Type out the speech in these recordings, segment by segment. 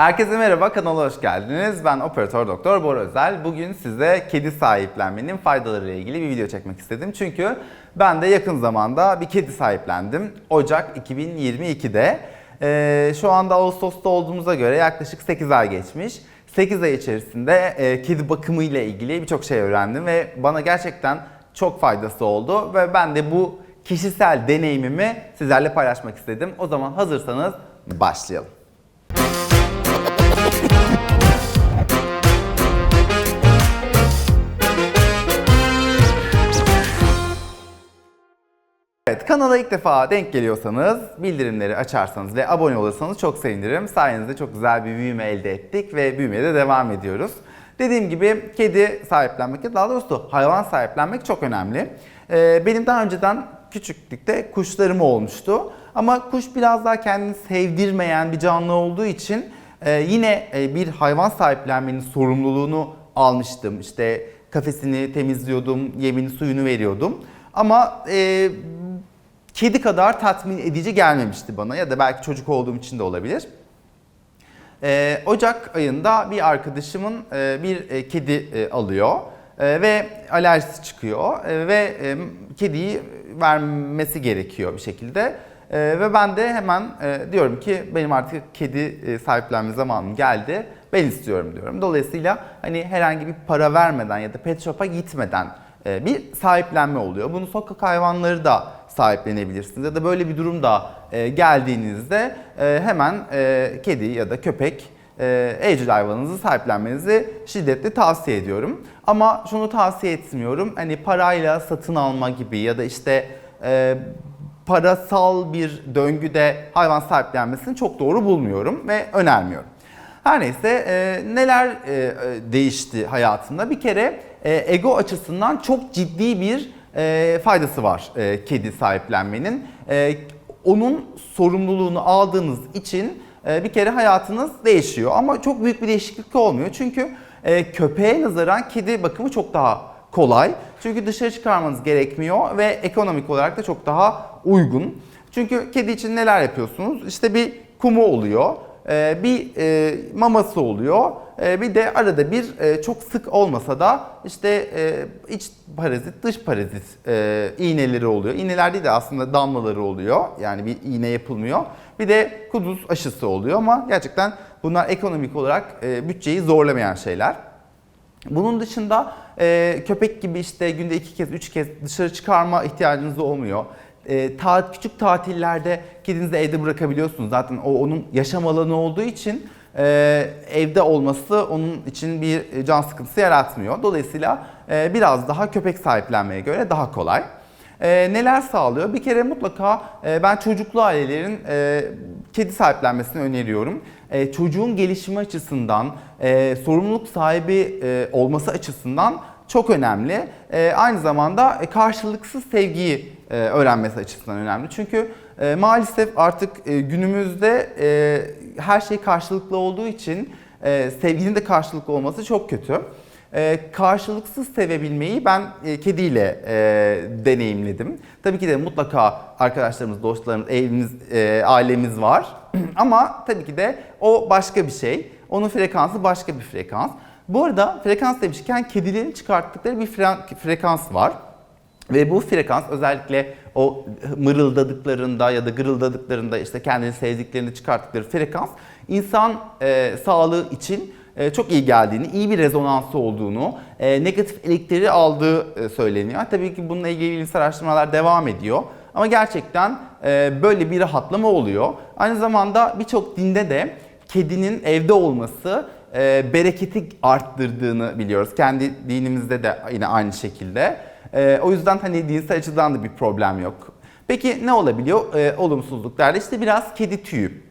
Herkese merhaba, kanala hoş geldiniz. Ben operatör doktor Bora Özel. Bugün size kedi sahiplenmenin faydaları ile ilgili bir video çekmek istedim. Çünkü ben de yakın zamanda bir kedi sahiplendim. Ocak 2022'de. Ee, şu anda Ağustos'ta olduğumuza göre yaklaşık 8 ay geçmiş. 8 ay içerisinde e, kedi bakımı ile ilgili birçok şey öğrendim ve bana gerçekten çok faydası oldu ve ben de bu kişisel deneyimimi sizlerle paylaşmak istedim. O zaman hazırsanız başlayalım. Evet, kanala ilk defa denk geliyorsanız, bildirimleri açarsanız ve abone olursanız çok sevinirim. Sayenizde çok güzel bir büyüme elde ettik ve büyümeye de devam ediyoruz. Dediğim gibi kedi sahiplenmek, daha doğrusu hayvan sahiplenmek çok önemli. Ee, benim daha önceden küçüklükte kuşlarım olmuştu. Ama kuş biraz daha kendini sevdirmeyen bir canlı olduğu için e, yine e, bir hayvan sahiplenmenin sorumluluğunu almıştım. İşte kafesini temizliyordum, yemini suyunu veriyordum. Ama e, kedi kadar tatmin edici gelmemişti bana ya da belki çocuk olduğum için de olabilir. Ee, Ocak ayında bir arkadaşımın e, bir e, kedi e, alıyor e, ve alerjisi çıkıyor e, ve e, kediyi vermesi gerekiyor bir şekilde. E, ve ben de hemen e, diyorum ki benim artık kedi e, sahiplenme zamanım geldi. Ben istiyorum diyorum. Dolayısıyla hani herhangi bir para vermeden ya da pet shop'a gitmeden e, bir sahiplenme oluyor. Bunu sokak hayvanları da sahiplenebilirsiniz ya da böyle bir durum da e, geldiğinizde e, hemen e, kedi ya da köpek e, evcil hayvanınızı sahiplenmenizi şiddetle tavsiye ediyorum. Ama şunu tavsiye etmiyorum. Hani parayla satın alma gibi ya da işte e, parasal bir döngüde hayvan sahiplenmesini çok doğru bulmuyorum ve önermiyorum. Her neyse e, neler e, e, değişti hayatımda? Bir kere e, ego açısından çok ciddi bir e, faydası var e, kedi sahiplenmenin. E, onun sorumluluğunu aldığınız için e, bir kere hayatınız değişiyor. Ama çok büyük bir değişiklik olmuyor. Çünkü e, köpeğe nazaran kedi bakımı çok daha kolay. Çünkü dışarı çıkarmanız gerekmiyor ve ekonomik olarak da çok daha uygun. Çünkü kedi için neler yapıyorsunuz? İşte bir kumu oluyor. Ee, bir e, maması oluyor. Ee, bir de arada bir e, çok sık olmasa da işte e, iç parazit, dış parazit iğneleri oluyor. İğneler değil de aslında damlaları oluyor. Yani bir iğne yapılmıyor. Bir de kuduz aşısı oluyor ama gerçekten bunlar ekonomik olarak bütçeyi zorlamayan şeyler. Bunun dışında köpek gibi işte günde iki kez, üç kez dışarı çıkarma ihtiyacınız olmuyor. E, ta, küçük tatillerde kedinizi evde bırakabiliyorsunuz. Zaten o onun yaşam alanı olduğu için e, evde olması onun için bir can sıkıntısı yaratmıyor. Dolayısıyla e, biraz daha köpek sahiplenmeye göre daha kolay. E, neler sağlıyor? Bir kere mutlaka e, ben çocuklu ailelerin e, kedi sahiplenmesini öneriyorum. E, çocuğun gelişimi açısından, e, sorumluluk sahibi e, olması açısından çok önemli. E, aynı zamanda e, karşılıksız sevgiyi e, öğrenmesi açısından önemli. Çünkü e, maalesef artık e, günümüzde e, her şey karşılıklı olduğu için e, sevginin de karşılıklı olması çok kötü. E, karşılıksız sevebilmeyi ben e, kediyle e, deneyimledim. Tabii ki de mutlaka arkadaşlarımız, dostlarımız, evimiz, e, ailemiz var. Ama tabii ki de o başka bir şey. Onun frekansı başka bir frekans. Bu arada frekans demişken kedilerin çıkarttıkları bir fre- frekans var. Ve bu frekans özellikle o mırıldadıklarında ya da gırıldadıklarında işte kendini sevdiklerini çıkarttıkları frekans insan e, sağlığı için e, çok iyi geldiğini, iyi bir rezonansı olduğunu, e, negatif elektriği aldığı e, söyleniyor. Tabii ki bununla ilgili bilimsel araştırmalar devam ediyor. Ama gerçekten e, böyle bir rahatlama oluyor. Aynı zamanda birçok dinde de kedinin evde olması e, bereketi arttırdığını biliyoruz. Kendi dinimizde de yine aynı şekilde. E, o yüzden hani dinsel açıdan da bir problem yok. Peki ne olabiliyor? E, olumsuzluklarda işte biraz kedi tüyü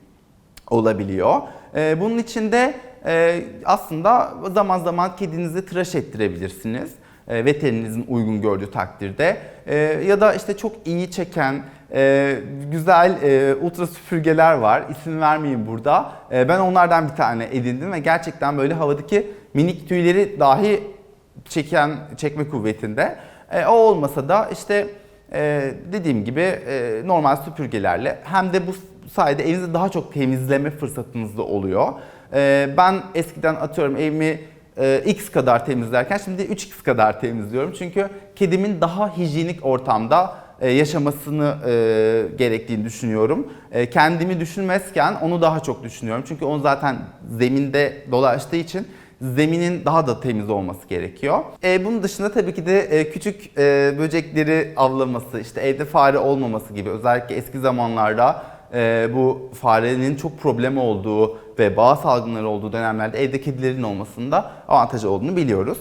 olabiliyor. E, bunun için de e, aslında zaman zaman kedinizi tıraş ettirebilirsiniz. E, veterinizin uygun gördüğü takdirde. E, ya da işte çok iyi çeken e, güzel e, ultra süpürgeler var. İsim vermeyeyim burada. E, ben onlardan bir tane edindim ve gerçekten böyle havadaki minik tüyleri dahi çeken çekme kuvvetinde. E, o olmasa da işte e, dediğim gibi e, normal süpürgelerle hem de bu sayede evinizi daha çok temizleme fırsatınız da oluyor. Ee, ben eskiden atıyorum evimi e, X kadar temizlerken şimdi 3X kadar temizliyorum. Çünkü kedimin daha hijyenik ortamda e, yaşamasını e, gerektiğini düşünüyorum. E, kendimi düşünmezken onu daha çok düşünüyorum. Çünkü onu zaten zeminde dolaştığı için zeminin daha da temiz olması gerekiyor. E, bunun dışında tabii ki de e, küçük e, böcekleri avlaması, işte evde fare olmaması gibi özellikle eski zamanlarda e, bu farenin çok problemi olduğu ve bağ salgınları olduğu dönemlerde evde kedilerin olmasında avantajı olduğunu biliyoruz.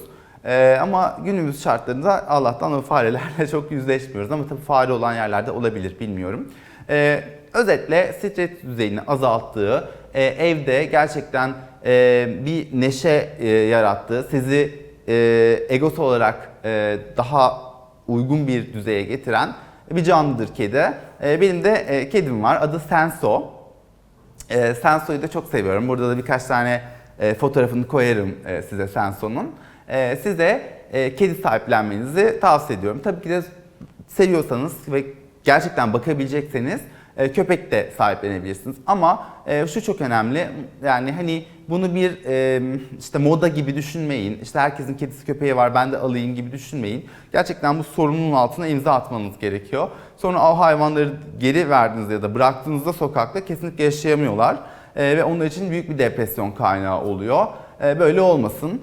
Ee, ama günümüz şartlarında Allah'tan o farelerle çok yüzleşmiyoruz. Ama tabii fare olan yerlerde olabilir bilmiyorum. Ee, özetle stres düzeyini azalttığı, e, evde gerçekten e, bir neşe e, yarattığı, sizi e, egosu olarak e, daha uygun bir düzeye getiren bir canlıdır kedi. E, benim de e, kedim var. Adı Senso. E, Senso'yu da çok seviyorum. Burada da birkaç tane e, fotoğrafını koyarım e, size Senso'nun. E, size e, kedi sahiplenmenizi tavsiye ediyorum. Tabii ki de seviyorsanız ve gerçekten bakabilecekseniz e, köpek de sahiplenebilirsiniz. Ama e, şu çok önemli. Yani hani bunu bir işte moda gibi düşünmeyin. İşte herkesin kedisi köpeği var ben de alayım gibi düşünmeyin. Gerçekten bu sorunun altına imza atmanız gerekiyor. Sonra o hayvanları geri verdiğinizde ya da bıraktığınızda sokakta kesinlikle yaşayamıyorlar. Ve onlar için büyük bir depresyon kaynağı oluyor. Böyle olmasın.